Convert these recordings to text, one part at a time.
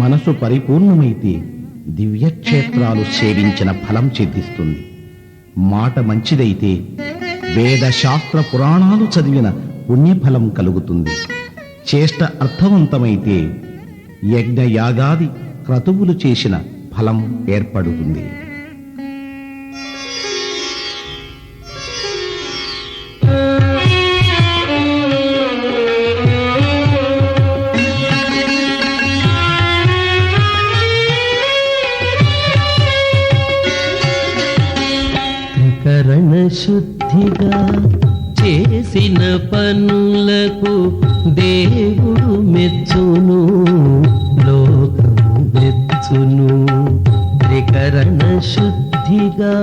మనసు పరిపూర్ణమైతే దివ్యక్షేత్రాలు సేవించిన ఫలం సిద్ధిస్తుంది. మాట మంచిదైతే వేద శాస్త్ర పురాణాలు చదివిన పుణ్యఫలం కలుగుతుంది. చేష్ట అర్థవంతమైతే యజ్ఞయాగాది క్రతువులు చేసిన ఫలం ఏర్పడుతుంది. శుద్ధిగా చేసిన పనులకు దేవుడు మెచ్చును లోకము మెచ్చును. త్రికరణ శుద్ధిగా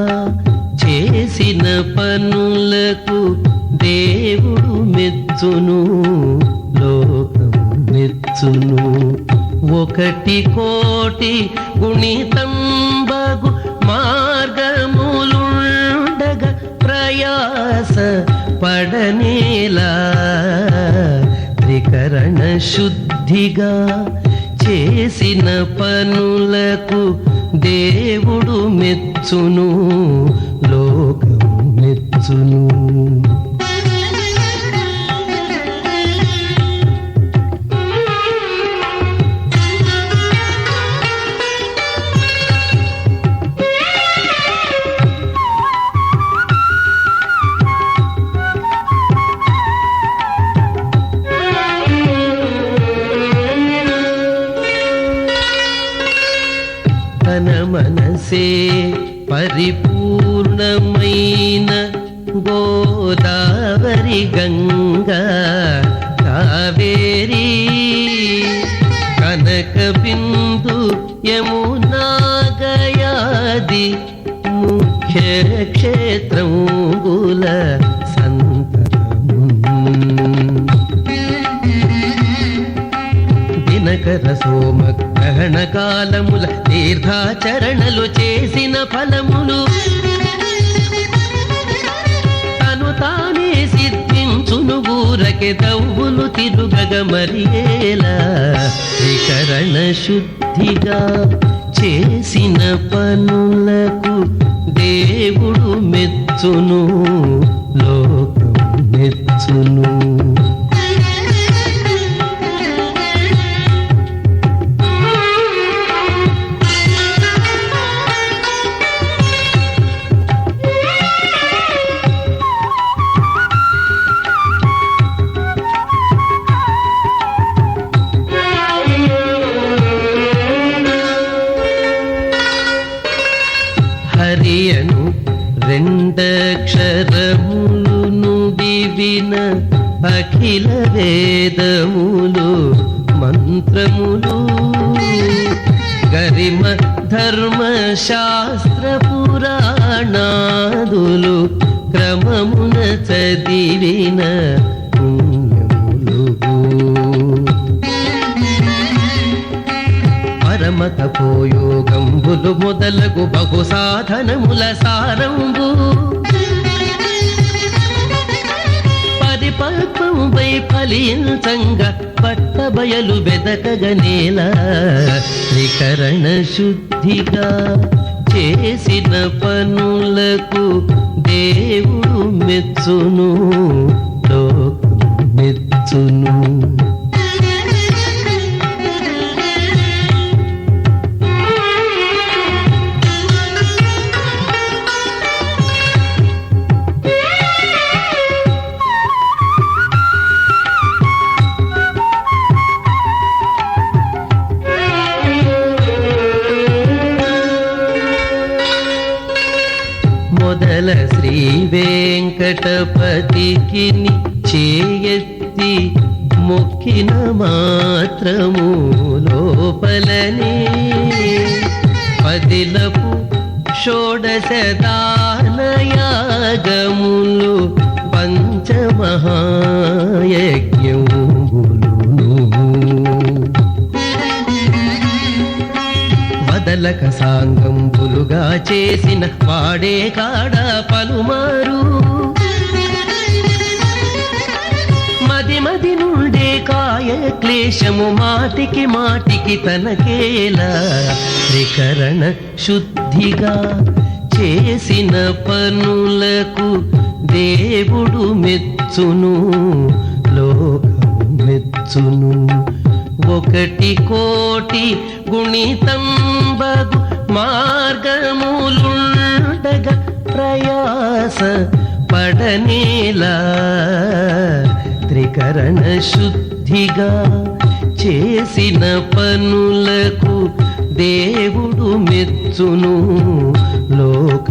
చేసిన పనులకు దేవుడు మెచ్చును లోకము మెచ్చును. ఒకటి కోటి గుణితంబగు పడనేలా త్రికరణ శుద్ధిగా చేసిన పనులకు దేవుడు మెచ్చును లోకము మెచ్చును. తన మనసే పరిపూర్ణమైన గోదావరి గంగా కావేరి కనక బిందు యమునా గయాది ముఖ్య క్షేత్రంగుల సంతరము దినకర సోమ గ్రహణ తీర్థాచరణలు చేసిన ఫలములు తను తానే సిద్ధించును ఊరకే దవ్వులు తిరుగగ మరియేలా త్రికరణ శుద్ధిగా చేసిన పనులకు దేవుడు మెచ్చును లో నుడివిన అఖిల వేదములు మంత్రములు. గరిమ ధర్మ శాస్త్ర పురాణాదులు క్రమమున చదివిన పరమతపోయోగంబులు మొదలగు బహు సాధనముల సారంబు పరిపక్వంపై ఫలించంగా పట్టబయలు వెదకగనేల త్రికరణ శుద్ధిగా చేసిన పనులకు దేవుడు మెచ్చును. లోకం మెచ్చును. వెంకటపతికిని చేయెత్తి మొక్కిన మాత్రము లోపలనే. పదిలపు షోడశదానయాగములు పంచమహాయజ్ఞము. కదలక సాంగంబులుగా చేసిన వాడే కాడ పలుమారు. మది మది నుండే కాయ క్లేశము మాటికి మాటికి తనకేలా త్రికరణ శుద్ధిగా చేసిన పనులకు దేవుడు మెచ్చును లోకము మెచ్చును. ఒకటి కోటి గుణితంబగు మార్గములుండగా ప్రయాస పడనేలా. త్రికరణ శుద్ధిగా చేసిన పనులకు దేవుడు మెచ్చును లోక